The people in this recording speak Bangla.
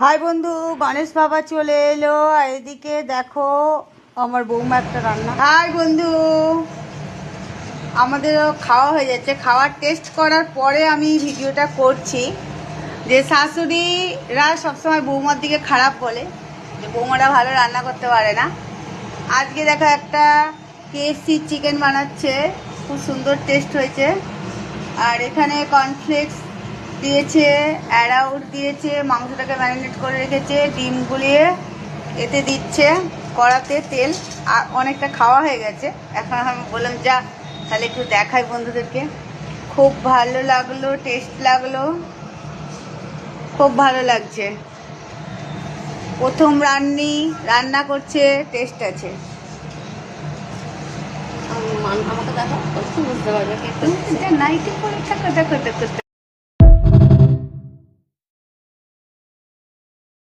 হাই বন্ধু, গণেশ বাবা চলে এলো। এদিকে দেখো, আমার বৌমা একটা রান্না। হাই বন্ধু, আমাদেরও খাওয়া হয়ে যাচ্ছে। খাওয়ার টেস্ট করার পরে আমি ভিডিওটা করছি। যে শাশুড়িরা সবসময় বৌমার দিকে খারাপ বলে, যে বৌমারা ভালো রান্না করতে পারে না। আজকে দেখো একটা কেএফসি চিকেন বানাচ্ছে। খুব সুন্দর টেস্ট হয়েছে। আর এখানে কর্নফ্লেক্স দিয়েছে অ্যারাউট দিয়েছে মাংসটাকে ম্যারিনেট করে রেখেছে ডিম গুলিয়ে এতে দিচ্ছে কড়াতে তেল আর অনেকটা খাওয়া হয়ে গেছে। এখন আমি বললাম যা তাহলে একটু দেখাই বন্ধুদেরকে। খুব ভালো লাগল টেস্ট লাগল খুব ভালো লাগছে। প্রথম রান্নি রান্না করছে টেস্ট আছে। আমাকে দেখো বুঝতে পারবে। কে করছে। নাইটি করে থাকো দেখো দেখো।